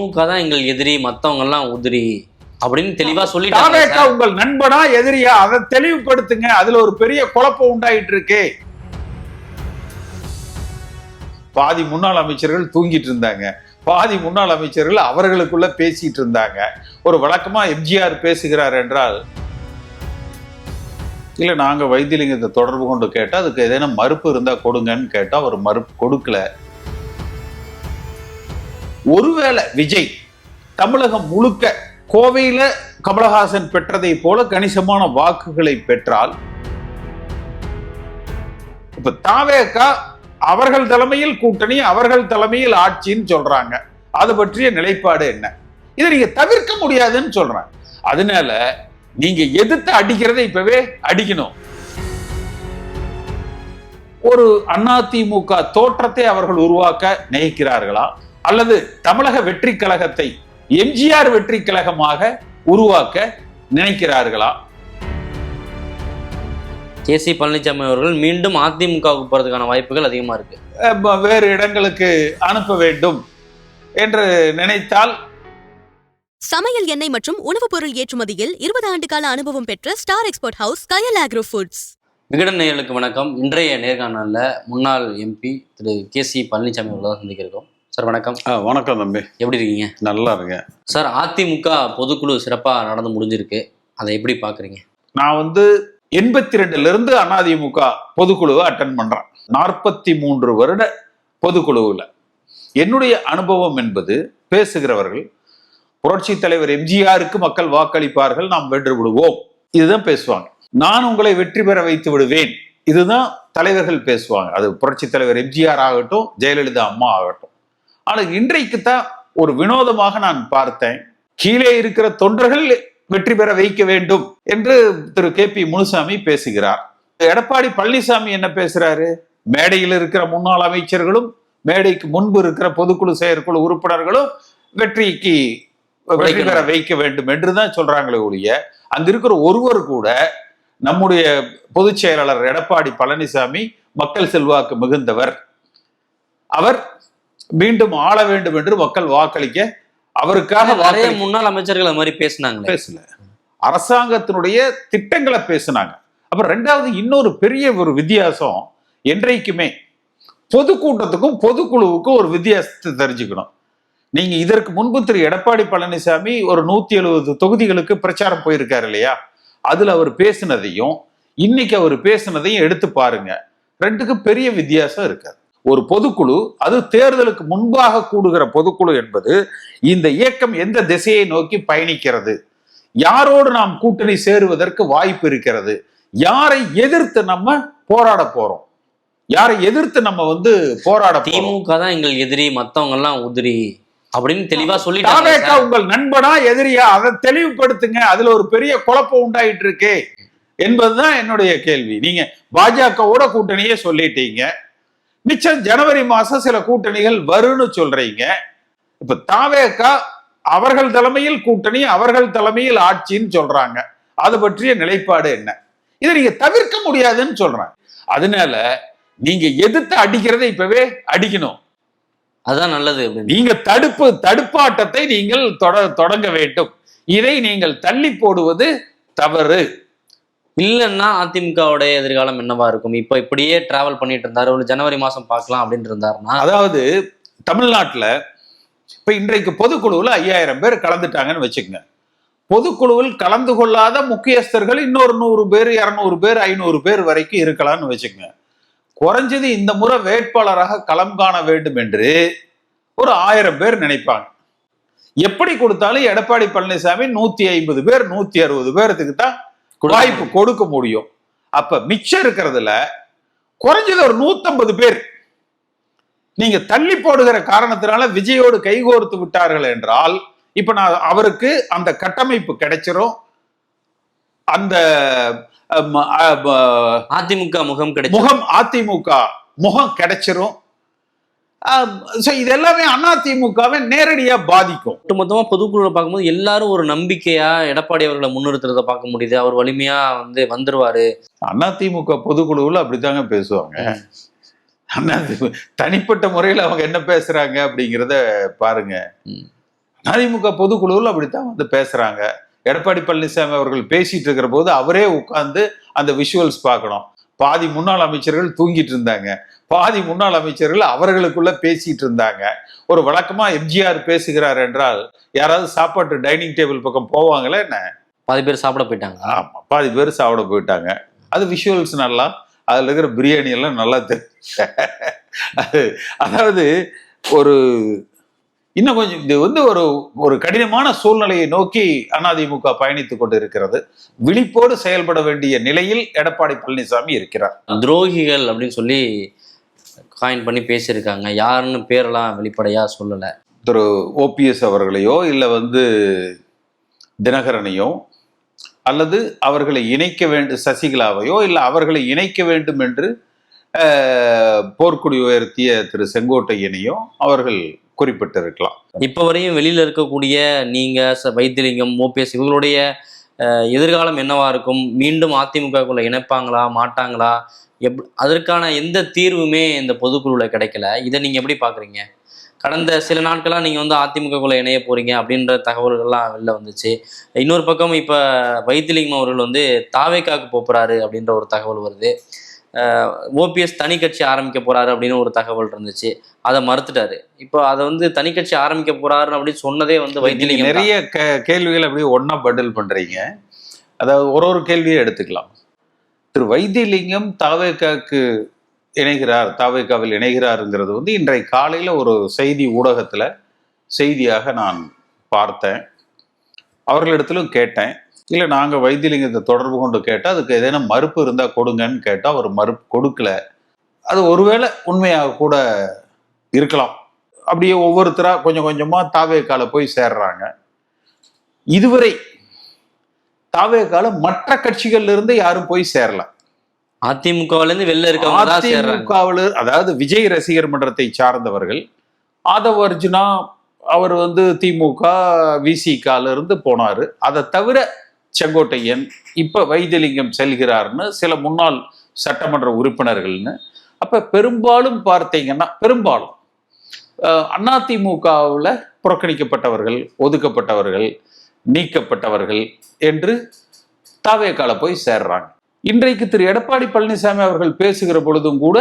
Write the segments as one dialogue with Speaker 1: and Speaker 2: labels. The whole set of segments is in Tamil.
Speaker 1: திமுக தான் எங்கள் எதிரி மத்தவங்க எல்லாம் உதிரி அப்படின்னு தெளிவா சொல்லிட்டாங்க.
Speaker 2: உங்கள் நண்பனா எதிரியா? அதை தெளிவுபடுத்துங்க. அதுல ஒரு பெரிய குழப்பம் உண்டாயிட்டு இருக்கு. பாதி முன்னாள் அமைச்சர்கள் தூங்கிட்டு இருந்தாங்க. பாதி முன்னாள் அமைச்சர்கள் அவர்களுக்குள்ள பேசிட்டு இருந்தாங்க. ஒரு வழக்கமா எம்ஜிஆர் பேசுகிறார் என்றால் இல்ல நாங்க வைத்தியலிங்கத்தை தொடர்பு கொண்டு கேட்டா அதுக்கு ஏதேனும் மறுப்பு இருந்தா கொடுங்கன்னு கேட்டா அவர் மறுப்பு கொடுக்கல. ஒருவேளை விஜய் தமிழகம் முழுக்க கோவையில கமலஹாசன் பெற்றதை போல கணிசமான வாக்குகளை பெற்றால் இப்ப தாவேக்கா அவர்கள் தலைமையில் கூட்டணி அவர்கள் தலைமையில் ஆட்சின்னு சொல்றாங்க. அது பற்றிய நிலைப்பாடு என்ன? இதை நீங்க தவிர்க்க முடியாதுன்னு சொல்றேன். அதனால நீங்க எதிர்த்து அடிக்கிறதை இப்பவே அடிக்கணும். ஒரு அதிமுக தோற்றத்தை அவர்கள் உருவாக்க நினைக்கிறார்களா? அல்லது தமிழக வெற்றி கழகத்தை எம்ஜிஆர் வெற்றி கழகமாக உருவாக்க நினைக்கிறார்களா?
Speaker 1: கே சி பழனிசாமி அவர்கள் மீண்டும் அதிமுகவுக்கு போறதுக்கான வாய்ப்புகள் அதிகமா இருக்கு.
Speaker 2: வேறு இடங்களுக்கு அனுப்ப வேண்டும் என்று நினைத்தால்
Speaker 3: சமையல் எண்ணெய் மற்றும் உணவுப் பொருள் ஏற்றுமதியில் இருபது ஆண்டு கால அனுபவம் பெற்ற star export house Kayal agro foods.
Speaker 1: Vikatan நேயர்களுக்கு வணக்கம். இன்றைய நேர்காணல்ல முன்னாள் MP Thiru K C Palanisamy அவர்கள் தான் சந்திக்க இருக்கோம். சார் வணக்கம்.
Speaker 2: வணக்கம் தம்பி.
Speaker 1: எப்படி இருக்கீங்க?
Speaker 2: நல்லா இருக்கேன்.
Speaker 1: சார் அதிமுக பொதுக்குழு சிறப்பா நடந்து முடிஞ்சிருக்கு. அதை எப்படி பாக்குறீங்க?
Speaker 2: நான் வந்து எண்பத்தி ரெண்டுல இருந்து அதிமுக பொதுக்குழுவை அட்டன் பண்றேன். நாற்பத்தி மூன்று வருட பொதுக்குழுவில். என்னுடைய அனுபவம் என்பது பேசுகிறவர்கள் புரட்சி தலைவர் எம்ஜிஆருக்கு மக்கள் வாக்களிப்பார்கள் நாம் வென்று விடுவோம் இதுதான் பேசுவாங்க. நான் உங்களை வெற்றி பெற வைத்து விடுவேன். இதுதான் தலைவர்கள் பேசுவாங்க. அது புரட்சி தலைவர் எம்ஜிஆர் ஆகட்டும் ஜெயலலிதா அம்மா ஆகட்டும். ஆனால் இன்றைக்கு தான் ஒரு வினோதமாக நான் பார்த்தேன். கீழே இருக்கிற தொண்டர்கள் வெற்றி பெற வைக்க வேண்டும் என்று திரு கே பி முனுசாமி பேசுகிறார். எடப்பாடி பழனிசாமி என்ன பேசுறாரு? மேடையில் இருக்கிற முன்னாள் அமைச்சர்களும் மேடைக்கு முன்பு இருக்கிற பொதுக்குழு செயற்குழு உறுப்பினர்களும் வெற்றிக்கு வெற்றி பெற வைக்க வேண்டும் என்று தான் சொல்றாங்களே ஒழிய அங்க இருக்கிற ஒருவர் கூட நம்முடைய பொதுச் செயலாளர் எடப்பாடி பழனிசாமி மக்கள் செல்வாக்கு மிகுந்தவர். அவர் மீண்டும் ஆள வேண்டும் என்று மக்கள் வாக்களிக்க அவருக்காக
Speaker 1: நிறைய முன்னாள் அமைச்சர்கள் மாதிரி பேசினாங்களே.
Speaker 2: பேசல. அரசாங்கத்தினுடைய திட்டங்களை பேசினாங்க. அப்புறம் ரெண்டாவது இன்னொரு பெரிய ஒரு வித்தியாசம் என்றைக்குமே பொதுக்கூட்டத்துக்கும் பொதுக்குழுவுக்கும் ஒரு வித்தியாசத்தை தெரிஞ்சுக்கணும். நீங்க இதற்கு முன்பு திரு எடப்பாடி பழனிசாமி ஒரு நூத்தி எழுபது தொகுதிகளுக்கு பிரச்சாரம் போயிருக்காரு இல்லையா? அதுல அவர் பேசினதையும் இன்னைக்கு அவர் பேசினதையும் எடுத்து பாருங்க. ரெண்டுக்கும் பெரிய வித்தியாசம் இருக்காது. ஒரு பொதுக்குழு அது தேர்தலுக்கு முன்பாக கூடுகிற பொதுக்குழு என்பது இந்த இயக்கம் எந்த திசையை நோக்கி பயணிக்கிறது? யாரோடு நாம் கூட்டணி சேருவதற்கு வாய்ப்பு இருக்கிறது? யாரை எதிர்த்து நம்ம போராட போறோம்? யாரை எதிர்த்து நம்ம வந்து போராட
Speaker 1: திமுக தான் எங்கள் எதிரி மத்தவங்க எல்லாம் உதிரி அப்படின்னு தெளிவா சார்.
Speaker 2: உங்கள் நண்பனா எதிரியா? அதை தெளிவுபடுத்துங்க. அதுல ஒரு பெரிய குழப்பம் உண்டாயிட்டு இருக்கு என்பதுதான் என்னுடைய கேள்வி. நீங்க பாஜகவோட கூட்டணியே சொல்லிட்டீங்க. மிச்சம் ஜனவரி மாசம் சில கூட்டணிகள் வரும்னு சொல்றீங்க. இப்ப தாவேக்கா அவர்கள் தலைமையில் கூட்டணி அவர்கள் தலைமையில் ஆட்சின்னு சொல்றாங்க. அது பற்றிய நிலைப்பாடு என்ன? இதை நீங்க தவிர்க்க முடியாதுன்னு சொல்றேன். அதனால நீங்க எதிர்த்து அடிக்கிறதை இப்பவே அடிக்கணும்.
Speaker 1: அதுதான் நல்லது
Speaker 2: நீங்க தடுப்பு தடுப்பாட்டத்தை நீங்கள் தொட- தொடங்க வேண்டும். இதை நீங்கள் தள்ளி போடுவது தவறு.
Speaker 1: இல்லைன்னா அதிமுகவுடைய எதிர்காலம் என்னவா இருக்கும்? இப்போ இப்படியே டிராவல் பண்ணிட்டு இருந்தாரு ஒரு ஜனவரி மாசம் பார்க்கலாம் அப்படின்னு இருந்தாருன்னா?
Speaker 2: அதாவது தமிழ்நாட்டில் இப்போ இன்றைக்கு பொதுக்குழுவில் ஐயாயிரம் பேர் கலந்துட்டாங்கன்னு வச்சுக்கோங்க. பொதுக்குழுவில் கலந்து கொள்ளாத முக்கியஸ்தர்கள் இன்னொரு நூறு பேர் இரநூறு பேர் ஐநூறு பேர் வரைக்கும் இருக்கலாம்னு வச்சுக்கோங்க. குறைஞ்சது இந்த முறை வேட்பாளராக களம் காண வேண்டும் என்று ஒரு ஆயிரம் பேர் நினைப்பாங்க. எப்படி கொடுத்தாலும் எடப்பாடி பழனிசாமி நூத்தி ஐம்பது பேர் நூத்தி அறுபது பேர்த்துக்கு தான் வாய்ப்பு கொடுக்க முடியும். அப்ப மிச்சம் இருக்கிறதுல குறைஞ்சது ஒரு நூத்தம்பது பேர். நீங்க தள்ளி போடுகிற காரணத்தினால விஜயோடு கைகோர்த்து விட்டார்கள் என்றால் இப்ப நான் அவருக்கு அந்த கட்டமைப்பு கிடைச்சிரும். அந்த
Speaker 1: அதிமுக முகம் கிடைச்சு
Speaker 2: முகம் அதிமுக முகம் கிடைச்சிரும். So இது எல்லாமே அதிமுகவை நேரடியா பாதிக்கும்.
Speaker 1: ஒட்டுமொத்தமா பொதுக்குழுவை பார்க்கும்போது எல்லாரும் ஒரு நம்பிக்கையா எடப்பாடி அவர்களை முன்னிறுத்துறத பார்க்க முடியுது. அவர் வலிமையா வந்து வந்துருவாரு.
Speaker 2: அதிமுக பொதுக்குழுவில் அப்படித்தாங்க பேசுவாங்க. தனிப்பட்ட முறையில் அவங்க என்ன பேசுறாங்க அப்படிங்கிறத பாருங்க. அதிமுக பொதுக்குழுவில் அப்படித்தான் வந்து பேசுறாங்க. எடப்பாடி பழனிசாமி அவர்கள் பேசிட்டு இருக்கிற போது அவரே உட்கார்ந்து அந்த விஷுவல்ஸ் பார்க்கணும். பாதி முன்னாள் அமைச்சர்கள் தூங்கிட்டு இருந்தாங்க. பாதி முன்னாள் அமைச்சர்கள் அவர்களுக்குள்ள பேசிட்டு இருந்தாங்க. ஒரு வழக்கமா எம்ஜிஆர் பேசுகிறார் என்றால் யாராவது சாப்பாட்டு டைனிங் டேபிள் பக்கம் போவாங்களே என்ன?
Speaker 1: பாதி பேர் சாப்பிட போயிட்டாங்க.
Speaker 2: ஆமா பாதி பேர் சாப்பிட போயிட்டாங்க. அது விஷுவல்ஸ் நல்லா அதுல இருக்கிற பிரியாணி எல்லாம் நல்லா தெரியும் அது அதாவது ஒரு இன்னும் கொஞ்சம் இது வந்து ஒரு ஒரு கடினமான சூழ்நிலையை நோக்கி அதிமுக பயணித்துக் கொண்டு இருக்கிறது விழிப்போடு செயல்பட வேண்டிய நிலையில் எடப்பாடி பழனிசாமி இருக்கிறார்.
Speaker 1: துரோகிகள் அப்படின்னு சொல்லி காயின் பண்ணி பேசியிருக்காங்க. யாருன்னு பேரெல்லாம் வெளிப்படையா சொல்லல.
Speaker 2: திரு ஓபிஎஸ் அவர்களையோ இல்லை வந்து தினகரனையோ அல்லது அவர்களை இணைக்க வேண்டும் சசிகலாவையோ இல்லை அவர்களை இணைக்க வேண்டும் என்று போர்க்குடி உயர்த்திய திரு செங்கோட்டையனையோ அவர்கள் குறிப்பிட்டிருக்கலாம்.
Speaker 1: இப்ப வரையும் வெளியில இருக்கக்கூடிய நீங்க ச- வைத்திலிங்கம் ஓபிஎஸ் இவங்களுடைய எதிர்காலம் என்னவா இருக்கும்? மீண்டும் அதிமுகக்குள்ள இணைப்பாங்களா? மாட்டாங்களா? எப் அதற்கான எந்த தீர்வுமே இந்த பொதுக்குழுல கிடைக்கல. இதை நீங்க எப்படி பாக்குறீங்க? கடந்த சில நாட்களா நீங்க வந்து அதிமுகக்குள்ள இணைய போறீங்க அப்படின்ற தகவல்கள்லாம் வெளில வந்துச்சு. இன்னொரு பக்கம் இப்ப வைத்திலிங்கம் அவர்கள் வந்து தாவேக்காக்கு போறாரு அப்படின்ற ஒரு தகவல் வருது. ஓபிஎஸ் தனி கட்சி ஆரம்பிக்க போறாரு அப்படின்னு ஒரு தகவல் இருந்துச்சு. அதை மறுத்துட்டாரு. இப்போ அதை வந்து தனி கட்சி ஆரம்பிக்க போறாரு அப்படின்னு சொன்னதே வந்து வைத்திலிங்கம்.
Speaker 2: நிறைய கேள்விகள் அப்படியே ஒண்ணா பதில் பண்றீங்க. அதாவது ஒரு ஒரு கேள்வியை எடுத்துக்கலாம். திரு வைத்தியலிங்கம் தாவேக்காக்கு இணைகிறார் தாவேக்காவில் இணைகிறாருங்கிறது வந்து இன்றைய காலையில் ஒரு செய்தி ஊடகத்தில் செய்தியாக நான் பார்த்தேன். அவர்களிடத்திலும் கேட்டேன். இல்லை நாங்கள் வைத்தியலிங்கத்தை தொடர்பு கொண்டு கேட்டால் அதுக்கு ஏதேனும் மறுப்பு இருந்தால் கொடுங்கன்னு கேட்டால் அவர் மறுப்பு கொடுக்கல. அது ஒருவேளை உண்மையாக கூட இருக்கலாம். அப்படியே ஒவ்வொருத்தராக கொஞ்சம் கொஞ்சமாக தாவேக்கால போய் சேர்றாங்க. இதுவரை தாவேக்கால மற்ற கட்சிகள்ல இருந்து யாரும் போய் சேரல.
Speaker 1: அதிமுகவுல இருந்து வெளில இருக்கவங்க
Speaker 2: அதிமுகவில் அதாவது விஜய் ரசிகர் மன்றத்தை சார்ந்தவர்கள் ஆதவ அர்ஜுனா அவர் வந்து திமுக விசிகால இருந்து போனாரு. அதை தவிர செங்கோட்டையன் இப்ப வைத்தியலிங்கம் செல்கிறார்னு சில முன்னாள் சட்டமன்ற உறுப்பினர்கள்னு. அப்ப பெரும்பாலும் பார்த்தீங்கன்னா பெரும்பாலும் அதிமுகவுல புறக்கணிக்கப்பட்டவர்கள் ஒதுக்கப்பட்டவர்கள் நீக்கப்பட்டவர்கள் என்று தாவேக்கால போய் சேர்றாங்க. இன்றைக்கு திரு எடப்பாடி பழனிசாமி அவர்கள் பேசுகிற பொழுதும் கூட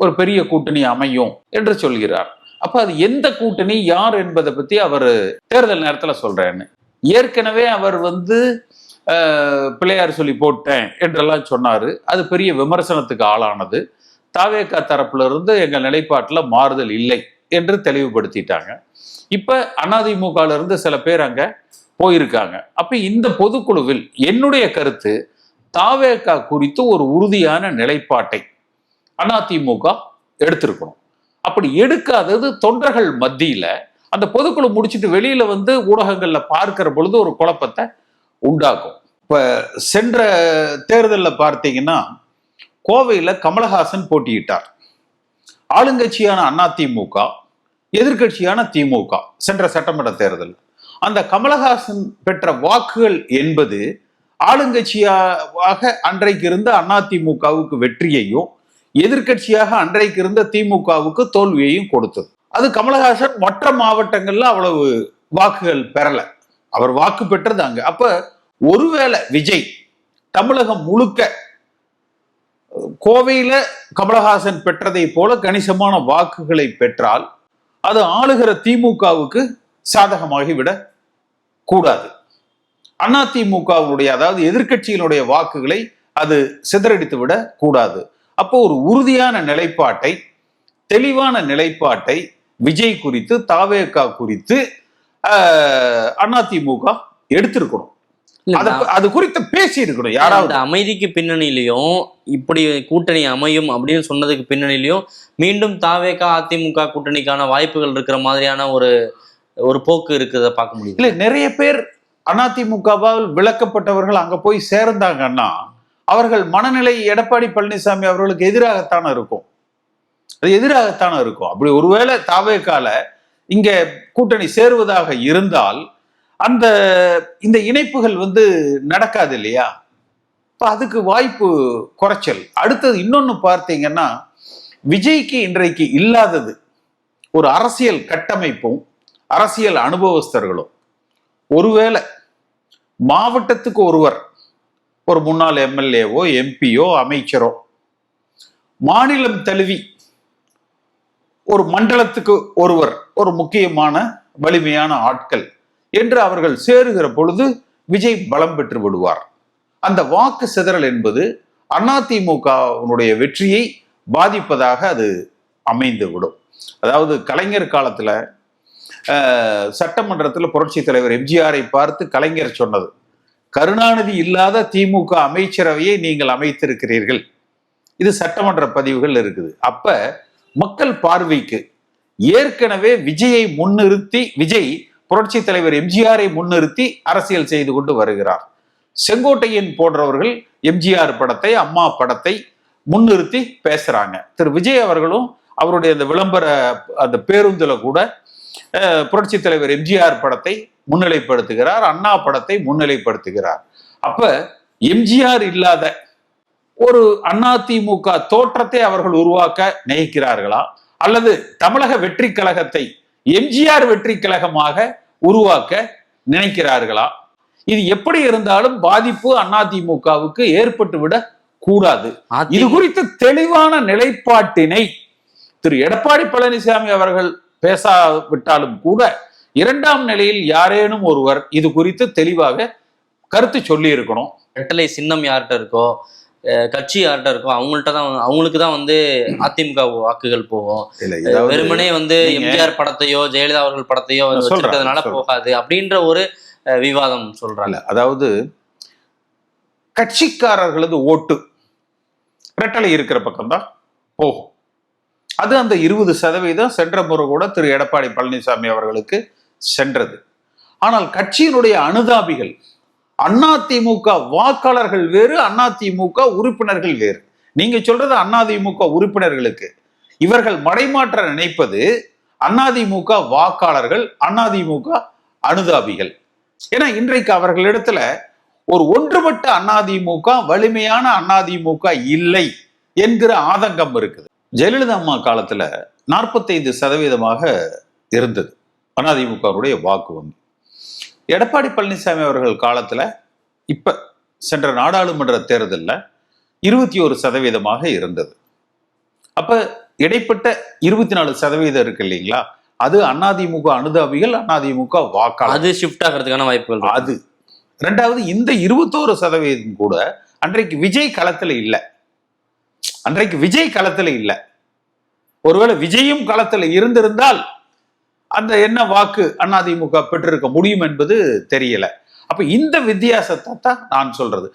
Speaker 2: ஒரு பெரிய கூட்டணி அமையும் என்று சொல்கிறார். அப்ப அது எந்த கூட்டணி யார் என்பதை பத்தி அவர் தேர்தல் நேரத்துல சொல்றேன்னு ஏற்கனவே அவர் வந்து பிள்ளையார் சொல்லி போட்டேன் என்றெல்லாம் சொன்னாரு. அது பெரிய விமர்சனத்துக்கு ஆளானது. தாவேக்கா தரப்புல இருந்து எங்கள் நிலைப்பாட்டில் மாறுதல் இல்லை என்று தெளிவுபடுத்திட்டாங்க. இப்ப அதிமுகல இருந்து சில பேர் அங்க போயிருக்காங்க. அப்ப இந்த பொதுக்குழுவில் என்னுடைய கருத்து தாவேக்கா குறித்து ஒரு உறுதியான நிலைப்பாட்டை அதிமுக எடுத்திருக்கணும். அப்படி எடுக்காதது தொண்டர்கள் மத்தியில அந்த பொதுக்குழு முடிச்சிட்டு வெளியில வந்து ஊடகங்கள்ல பார்க்கிற பொழுது ஒரு குழப்பத்தை உண்டாக்கும். இப்ப சென்ற தேர்தலில் பார்த்தீங்கன்னா கோவையில கமலஹாசன் போட்டியிட்டார். ஆளுங்கட்சியான அதிமுக எதிர்க்கட்சியான திமுக சென்ற சட்டமன்ற தேர்தல் அந்த கமலஹாசன் பெற்ற வாக்குகள் என்பது ஆளுங்கட்சியாக அன்றைக்கு இருந்த அதிமுகவுக்கு வெற்றியையும் எதிர்க்கட்சியாக அன்றைக்கு இருந்த திமுகவுக்கு தோல்வியையும் கொடுத்தது. அது கமலஹாசன் மற்ற மாவட்டங்கள்ல அவ்வளவு வாக்குகள் பெறல. அவர் வாக்கு பெற்றது அங்க. அப்ப ஒருவேளை விஜய் தமிழகம் முழுக்க கோவையில கமலஹாசன் பெற்றதை போல கணிசமான வாக்குகளை பெற்றால் அது ஆளுகிற திமுகவுக்கு சாதகமாகிவிட கூடாது. அதிமுகவுடைய அதாவது எதிர்க்கட்சியினுடைய வாக்குகளை அது சிதறடித்து விட கூடாது. அப்போ ஒரு உறுதியான நிலைப்பாட்டை தெளிவான நிலைப்பாட்டை விஜய் குறித்து தாவேகா குறித்து அதிமுக எடுத்திருக்கணும். அது குறித்து பேசி இருக்கணும் யாராவது
Speaker 1: அமைதிக்கு பின்னணியிலையும் இப்படி கூட்டணி அமையும் அப்படின்னு சொன்னதுக்கு பின்னணியிலையும் மீண்டும் தாவேகா அதிமுக கூட்டணிக்கான வாய்ப்புகள் இருக்கிற மாதிரியான ஒரு ஒரு போக்கு இருக்கிறத பார்க்க முடியும்
Speaker 2: இல்லை நிறைய பேர் அதிமுகவால் விளக்கப்பட்டவர்கள் அங்க போய் சேர்ந்தாங்கன்னா அவர்கள் மனநிலை எடப்பாடி பழனிசாமி அவர்களுக்கு எதிராகத்தானே இருக்கும். அது எதிராகத்தானே இருக்கும். அப்படி ஒருவேளை தாவேக்கால இங்க கூட்டணி சேருவதாக இருந்தால் அந்த இந்த இணைப்புகள் வந்து நடக்காது இல்லையா? இப்ப அதுக்கு வாய்ப்பு குறைச்சல். அடுத்தது இன்னொன்னு பார்த்தீங்கன்னா விஜய்க்கு இன்றைக்கு இல்லாதது ஒரு அரசியல் கட்டமைப்பும் அரசியல் அனுபவஸ்தர்களும் ஒருவேளை மாவட்டத்துக்கு ஒருவர் ஒரு முன்னாள் எம்எல்ஏவோ எம்பியோ அமைச்சரோ மாநிலம் தழுவி ஒரு மண்டலத்துக்கு ஒருவர் ஒரு முக்கியமான வலிமையான ஆட்கள் என்று அவர்கள் சேருகிற பொழுது விஜய் பலம் பெற்று விடுவார். அந்த வாக்கு சிதறல் என்பது அதிமுகவினுடைய வெற்றியை பாதிப்பதாக அது அமைந்து விடும் அதாவது கலைஞர் காலத்துல சட்டமன்றத்தில் புரட்சி தலைவர் எம்ஜிஆரை பார்த்து கலைஞர் சொன்னது கருணாநிதி இல்லாத திமுக அமைச்சரவையை நீங்கள் அமைத்திருக்கிறீர்கள். இது சட்டமன்ற பதிவுகள் இருக்குது. அப்ப மக்கள் பார்வைக்கு ஏற்கனவே விஜயை முன்னிறுத்தி விஜய் புரட்சி தலைவர் எம்ஜிஆரை முன்னிறுத்தி அரசியல் செய்து கொண்டு வருகிறார். செங்கோட்டையன் போன்றவர்கள் எம்ஜிஆர் படத்தை அம்மா படத்தை முன்னிறுத்தி பேசுறாங்க. திரு. விஜய் அவர்களும் அவருடைய அந்த விளம்பர அந்த பேருந்துல கூட புரட்சி தலைவர் எம்ஜிஆர் படத்தை முன்னிலைப்படுத்துகிறார் அண்ணா படத்தை முன்னிலைப்படுத்துகிறார். அப்ப எம்ஜிஆர் இல்லாத ஒரு அதிமுக தோற்றத்தை அவர்கள் உருவாக்க நினைக்கிறார்களா? அல்லது தமிழக வெற்றி கழகத்தை எம்ஜிஆர் வெற்றி கழகமாக உருவாக்க நினைக்கிறார்களா? இது எப்படி இருந்தாலும் பாதிப்பு அதிமுகவுக்கு ஏற்பட்டு விட கூடாது. இது குறித்து தெளிவான நிலைப்பாட்டினை திரு. எடப்பாடி பழனிசாமி அவர்கள் பேசாவிட்டாலும் கூட இரண்டாம் நிலையில் யாரேனும் ஒருவர் இது குறித்து தெளிவாக கருத்து சொல்லி இருக்கணும்
Speaker 1: ரெட்டலை சின்னம் யார்கிட்ட இருக்கோ கட்சி யார்கிட்ட இருக்கோ அவங்கள்ட்ட தான் வந்து- அவங்களுக்கு தான் வந்து அதிமுக வாக்குகள் போகும். வெறுமனே வந்து எம்ஜிஆர் படத்தையோ ஜெயலலிதா அவர்கள் படத்தையோ வச்சிருக்கிறதுனால. போகாது அப்படின்ற ஒரு விவாதம் சொல்றாங்க.
Speaker 2: அதாவது கட்சிக்காரர்களது ஓட்டு ரெட்டலை இருக்கிற பக்கம்தான் போகும். அது அந்த இருபது சதவீதம் சென்ற முறை கூட திரு எடப்பாடி பழனிசாமி அவர்களுக்கு சென்றது. ஆனால் கட்சியினுடைய அனுதாபிகள் அதிமுக வாக்காளர்கள் வேறு அதிமுக உறுப்பினர்கள் வேறு. நீங்க சொல்றது அதிமுக உறுப்பினர்களுக்கு. இவர்கள் மடைமாற்ற நினைப்பது அதிமுக வாக்காளர்கள் அதிமுக அனுதாபிகள். ஏன்னா இன்றைக்கு அவர்களிடத்துல ஒரு ஒன்றுபட்ட அதிமுக வலிமையான அதிமுக இல்லை என்கிற ஆதங்கம் இருக்குது. ஜெயலலிதா அம்மா காலத்துல நாற்பத்தைந்து சதவீதமாக இருந்தது. அதிமுகவுடைய வாக்கு வங்கி. எடப்பாடி பழனிசாமி அவர்கள் காலத்துல இப்ப சென்ற நாடாளுமன்ற தேர்தல்ல இருபத்தி ஒரு சதவீதமாக இருந்தது. அப்ப இடைப்பட்ட இருபத்தி நாலு சதவீதம் இருக்கு இல்லைங்களா? அது அதிமுக அனுதாபிகள் அதிமுக வாக்காளர்
Speaker 1: அது ஷிஃப்ட் ஆகிறதுக்கான வாய்ப்புகள்.
Speaker 2: அது. ரெண்டாவது இந்த இருபத்தோரு சதவீதம் கூட அன்றைக்கு விஜய் களத்துல இல்ல. அன்றைக்கு விஜய் களத்துல இல்ல. ஒருவேளை விஜயும் களத்துல இருந்திருந்தால் அந்த என்ன வாக்கு அதிமுக பெற்றிருக்க முடியும் என்பது தெரியல. அப்ப இந்த வித்தியாசத்தை தான் நான் சொல்றது.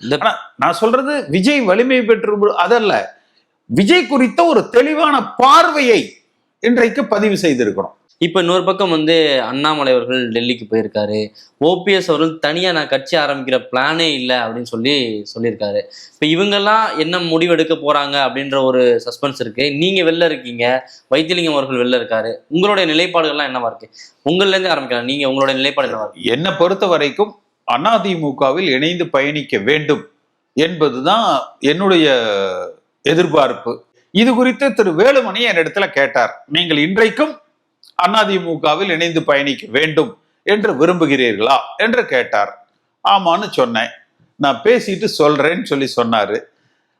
Speaker 2: நான் சொல்றது விஜய் வலிமை பெற்று அதல்ல. விஜய் குறித்த ஒரு தெளிவான பார்வையை இன்றைக்கு பதிவு செய்திருக்கணும்
Speaker 1: இப்போ இன்னொரு பக்கம் வந்து அண்ணாமலை அவர்கள் டெல்லிக்கு போயிருக்காரு. ஓபிஎஸ் அவர்கள் தனியாக நான் கட்சி ஆரம்பிக்கிற பிளானே இல்லை அப்படின்னு சொல்லி சொல்லியிருக்காரு. இப்போ இவங்கெல்லாம் என்ன முடிவெடுக்க போகிறாங்க அப்படின்ற ஒரு சஸ்பென்ஸ் இருக்குது நீங்கள் வெளில இருக்கீங்க. வைத்திலிங்கம் அவர்கள் வெளில இருக்காரு. உங்களுடைய நிலைப்பாடுகள்லாம் என்னவா இருக்கு? உங்கள்லேருந்து ஆரம்பிக்கலாம். நீங்கள் உங்களுடைய நிலைப்பாடு என்னவா இருக்கு?
Speaker 2: என்னை பொறுத்த வரைக்கும் அதிமுகவில் இணைந்து பயணிக்க வேண்டும் என்பதுதான் என்னுடைய எதிர்பார்ப்பு. இது குறித்து திரு வேலுமணி என்னிடத்துல கேட்டார். நீங்கள் இன்றைக்கும் அதிமுகவில் இணைந்து பயணிக்க வேண்டும் என்று விரும்புகிறீர்களா என்று கேட்டார். ஆமான்னு சொன்னேன். நான் பேசிட்டு சொல்றேன்னு சொல்லி சொன்னாரு.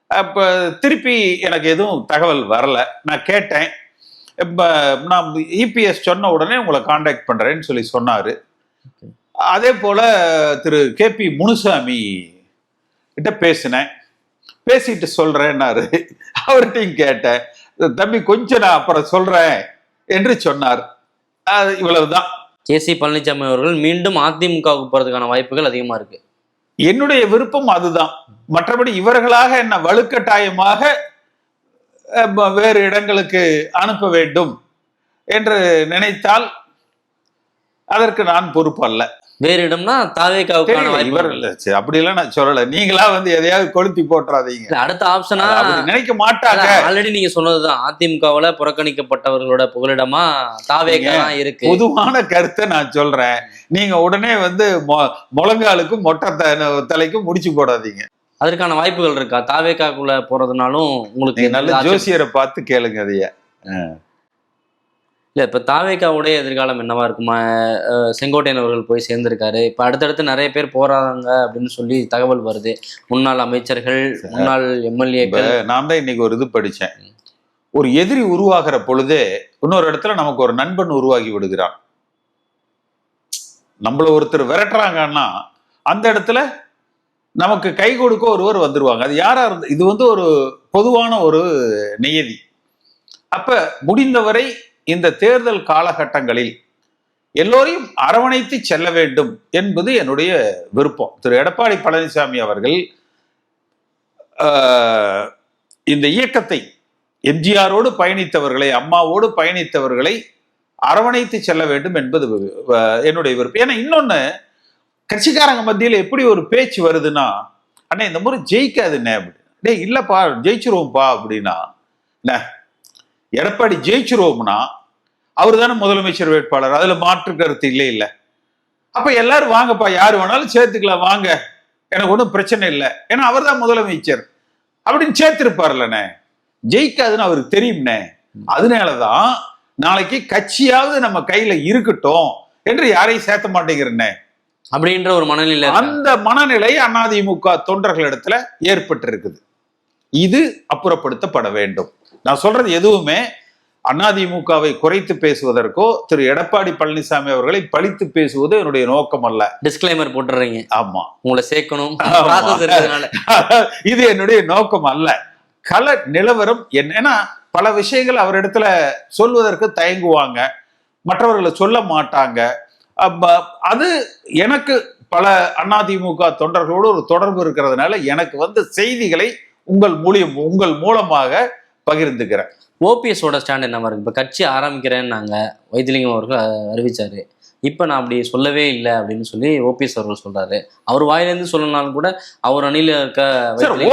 Speaker 2: அப்ப திருப்பி எனக்கு எதுவும் தகவல் வரல. நான் கேட்டேன். இப்ப நான் இபிஎஸ் சொன்ன உடனே உங்களை காண்டாக்ட் பண்றேன்னு சொல்லி சொன்னாரு. அதே போல திரு கே பி முனுசாமி கிட்ட பேசினேன். பேசிட்டு சொல்றேன்னாரு. அவர்கிட்டையும் கேட்டேன். தம்பி கொஞ்சம் நான் அப்புறம் சொல்றேன். என்று சொன்னார். இவ்வளவுதான்.
Speaker 1: கே சி பழனிசாமி அவர்கள் மீண்டும் அதிமுகவுக்கு போறதுக்கான வாய்ப்புகள் அதிகமா இருக்கு.
Speaker 2: என்னுடைய விருப்பம் அதுதான். மற்றபடி இவர்களாக என்ன வலுக்கட்டாயமாக வேறு இடங்களுக்கு அனுப்ப வேண்டும் என்று நினைத்தால் அதற்கு நான் பொறுப்பு அல்ல
Speaker 1: வேறு இடம்னா தாவேக்காவுக்கான
Speaker 2: இவர் இல்ல, சரி, நான் சொல்லல. நீங்களா வந்து எதையாவது கொளுத்தி போட்டுறாதீங்க.
Speaker 1: அடுத்த ஆப்ஷனா
Speaker 2: நினைக்க மாட்டாங்க.
Speaker 1: ஆல்ரெடி நீங்க சொன்னதுதான். அதிமுகவுல புறக்கணிக்கப்பட்டவர்களோட புகலிடமா தாவேக்கா இருக்கு.
Speaker 2: பொதுவான கருத்தை நான் சொல்றேன். நீங்க உடனே வந்து முழங்காலுக்கும் மொட்டை தலைக்கும் முடிச்சு போடாதீங்க.
Speaker 1: அதற்கான வாய்ப்புகள் இருக்கா? தாவேக்காக்குள்ள போறதுனாலும் உங்களுக்கு
Speaker 2: நல்ல ஜோசியரை பார்த்து கேளுங்க அதைய.
Speaker 1: இல்ல இப்ப தாவேக்காவுடைய எதிர்காலம் என்னவா இருக்குமா? செங்கோட்டையன் அவர்கள் போய் சேர்ந்திருக்காரு. இப்ப அடுத்தடுத்து நிறைய பேர் போறாங்க அப்படின்னு சொல்லி தகவல் வருது. முன்னாள் அமைச்சர்கள் முன்னாள் எம்எல்ஏக்கள்.
Speaker 2: நான் தான் இன்னைக்கு ஒரு இது படிச்சேன். ஒரு எதிரி உருவாகிற பொழுதே இன்னொரு இடத்துல நமக்கு ஒரு நண்பன் உருவாகி விடுகிறான். நம்மள ஒருத்தர் விரட்டுறாங்கன்னா அந்த இடத்துல நமக்கு கை கொடுக்க ஒருவர் வந்துருவாங்க. அது யாரா இருந்து இது வந்து ஒரு பொதுவான ஒரு நியதி. அப்ப முடிந்தவரை இந்த தேர்தல் காலகட்டங்களில் எல்லோரையும் அரவணைத்து செல்ல வேண்டும் என்பது என்னுடைய விருப்பம். திரு. எடப்பாடி பழனிசாமி அவர்கள் இந்த இயக்கத்தை எம்ஜிஆரோடு பயணித்தவர்களை அம்மாவோடு பயணித்தவர்களை அரவணைத்து செல்ல வேண்டும் என்பது என்னுடைய விருப்பம். ஏன்னா இன்னொன்று கட்சிக்காரங்க மத்தியில் எப்படி ஒரு பேச்சு வருதுன்னா அண்ணே இந்த முறை ஜெயிக்காதுண்ணே அப்படி. டேய் இல்லைப்பா ஜெயிச்சிருவோம்ப்பா அப்படின்னா என்ன எடப்பாடி ஜெயிச்சிருவோம்னா அவர் தானே முதலமைச்சர் வேட்பாளர். அதுல மாற்று கருத்து இல்லை இல்ல. அப்ப எல்லாரும் வாங்கப்பா யாரு வேணாலும் சேர்த்துக்கலாம் வாங்க. எனக்கு ஒன்றும் பிரச்சனை இல்லை. ஏன்னா அவர் தான் முதலமைச்சர். அப்படின்னு சேர்த்திருப்பார்லண்ணே. ஜெயிக்காதுன்னு அவருக்கு தெரியும்னே அதனாலதான் நாளைக்கு கட்சியாவது நம்ம கையில இருக்கட்டும் என்று யாரையும் சேர்த்த மாட்டேங்கிறனே
Speaker 1: அப்படின்ற ஒரு மனநிலை.
Speaker 2: அந்த மனநிலை அதிமுக தொண்டர்களிடத்துல ஏற்பட்டு இருக்குது இது அப்புறப்படுத்தப்பட வேண்டும். நான் சொல்றது எதுவுமே அதிமுகவை குறைத்து பேசுவதற்கோ திரு எடப்பாடி பழனிசாமி அவர்களை பழித்து பேசுவது என்னுடைய நோக்கம் அல்ல.
Speaker 1: டிஸ்க்ளைமர் போட்டுறீங்க.
Speaker 2: ஆமா.
Speaker 1: உங்களை சேர்க்கணும்.
Speaker 2: இது என்னுடைய நோக்கம் அல்ல. கள நிலவரம் என்னன்னா பல விஷயங்கள் அவரிடத்துல சொல்வதற்கு தயங்குவாங்க. மற்றவர்களை சொல்ல மாட்டாங்க. அது எனக்கு பல அதிமுக தொண்டர்களோடு ஒரு தொடர்பு இருக்கிறதுனால எனக்கு வந்து செய்திகளை உங்கள் மூலியம் உங்கள் மூலமாக பகிர்ந்துக்கிறேன்.
Speaker 1: ஓபிஎஸ் ஓட ஸ்டாண்ட் என்னவா இருக்கு? இப்ப கட்சி ஆரம்பிக்கிறேன்னு நாங்க வைத்திலிங்கம் அவர்கள் அறிவிச்சாரு. இப்ப நான் அப்படி சொல்லவே இல்லை அப்படின்னு சொல்லி ஓபிஎஸ் அவர்கள் சொல்றாரு. அவர் வாயிலிருந்து சொல்லனாலும் கூட அவர் அணியில இருக்க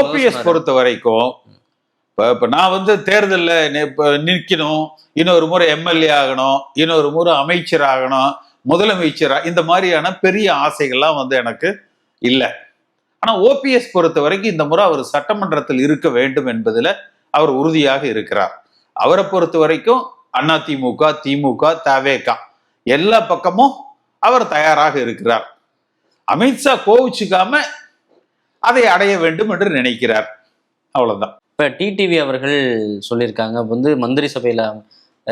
Speaker 2: ஓபிஎஸ். பொறுத்த வரைக்கும் இப்போ இப்போ நான் வந்து தேர்தலில் இப்போ நிற்கணும் இன்னொரு முறை எம்எல்ஏ ஆகணும் இன்னொரு முறை அமைச்சர் ஆகணும் முதலமைச்சரா இந்த மாதிரியான பெரிய ஆசைகள்லாம் வந்து எனக்கு இல்லை. ஆனால் ஓபிஎஸ் பொறுத்த வரைக்கும் இந்த முறை அவர் சட்டமன்றத்தில் இருக்க வேண்டும் என்பதில் அவர் உறுதியாக இருக்கிறார். அவரை பொறுத்த வரைக்கும் அதிமுக திமுக தவேகா. எல்லா பக்கமும் அவர் தயாராக இருக்கிறார். அமித்ஷா கோவிச்சுக்காம அதை அடைய வேண்டும் என்று நினைக்கிறார். அவ்வளவுதான்.
Speaker 1: இப்ப டிடிவி அவர்கள் சொல்லியிருக்காங்க வந்து மந்திரி சபையில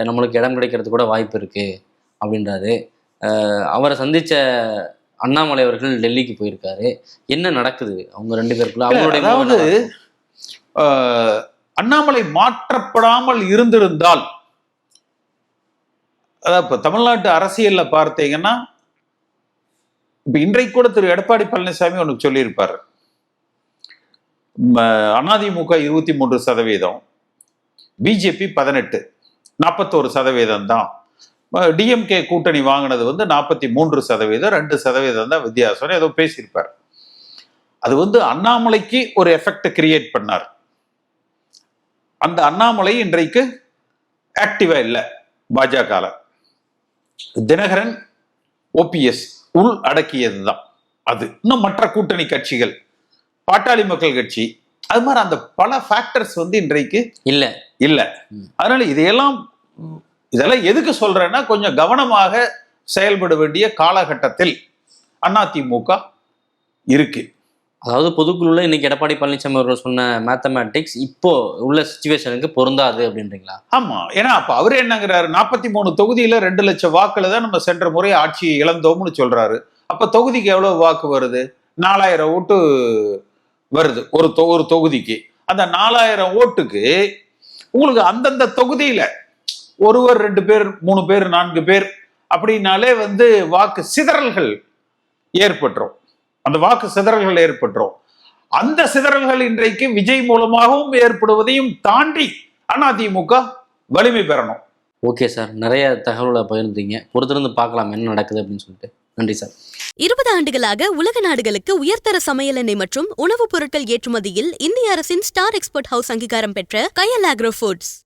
Speaker 1: நம்மளுக்கு இடம் கிடைக்கிறது கூட வாய்ப்பு இருக்கு அப்படின்றாரு. அவரை சந்திச்ச அண்ணாமலை அவர்கள் டெல்லிக்கு போயிருக்காரு. என்ன நடக்குது? அவங்க ரெண்டு பேருக்குள்ள அவங்களுடைய
Speaker 2: அண்ணாமலை மாற்றப்படாமல் இருந்திருந்தால் அதாவது இப்போ தமிழ்நாட்டு அரசியல்ல பார்த்தீங்கன்னா இப்ப இன்றைக்கு கூட திரு எடப்பாடி பழனிசாமி ஒன்று சொல்லியிருப்பார். அதிமுக இருபத்தி மூன்று சதவீதம் பிஜேபி பதினெட்டு நாற்பத்தோரு சதவீதம் தான். டிஎம்கே கூட்டணி வாங்கினது வந்து நாற்பத்தி மூன்று சதவீதம் ரெண்டு சதவீதம் தான் வித்தியாசம் ஏதோ பேசியிருப்பார். அது வந்து அண்ணாமலைக்கு ஒரு எஃபெக்ட் கிரியேட் பண்ணார். அந்த அண்ணாமலை இன்றைக்கு ஆக்டிவா இல்லை பாஜக தினகரன் ஓபிஎஸ் உள் அடக்கியதுதான். அது இன்னும் மற்ற கூட்டணி கட்சிகள் பாட்டாளி மக்கள் கட்சி அது மாதிரி அந்த பல ஃபேக்டர்ஸ் வந்து இன்றைக்கு
Speaker 1: இல்ல.
Speaker 2: இல்ல. அதனால இதையெல்லாம் இதெல்லாம் எதுக்கு சொல்றேன்னா கொஞ்சம் கவனமாக செயல்பட வேண்டிய காலகட்டத்தில் அதிமுக இருக்கு.
Speaker 1: அதாவது பொதுக்குழுல இன்னைக்கு எடப்பாடி பழனிசாமி அவர்கள் சொன்ன மேத்தமேட்டிக்ஸ் இப்போ உள்ள சுச்சுவேஷனுக்கு பொருந்தாது அப்படின்றீங்களா?
Speaker 2: ஆமா. ஏன்னா அப்ப அவர் என்னங்கிறாரு? நாற்பத்தி மூணு தொகுதியில ரெண்டு லட்சம் வாக்குல தான் நம்ம சென்ற முறை ஆட்சியை இழந்தோம்னு சொல்றாரு. அப்ப தொகுதிக்கு எவ்வளவு வாக்கு வருது? நாலாயிரம் ஓட்டு வருது ஒரு தொ- ஒரு தொகுதிக்கு. அந்த நாலாயிரம் ஓட்டுக்கு உங்களுக்கு அந்தந்த தொகுதியில ஒருவர் ரெண்டு பேர் மூணு பேர் நான்கு பேர் அப்படின்னாலே வந்து வாக்கு சிதறல்கள் ஏற்பட்டுரும். அந்த வாக்கு சிதறல்கள் ஏற்பட்டுரும். அந்த சிதறல்கள் இன்றைக்கு விஜய் மூலமாகவும் ஏற்படுவதையும் தாண்டி அதிமுக வலிமை பெறணும்.
Speaker 1: ஓகே சார் நிறைய தகவலை பகிர்ந்தீங்க பொறுத்திருந்து பார்க்கலாம் என்ன நடக்குது அப்படின்னு சொல்லிட்டு. நன்றி சார்.
Speaker 3: இருபது ஆண்டுகளாக உலக நாடுகளுக்கு உயர்தர சமையல் எண்ணெய் மற்றும் உணவுப் பொருட்கள் ஏற்றுமதியில் இந்திய அரசின் ஸ்டார் எக்ஸ்போர்ட் ஹவுஸ் அங்கீகாரம் பெற்ற கயல் ஆக்ரோ ஃபுட்ஸ்.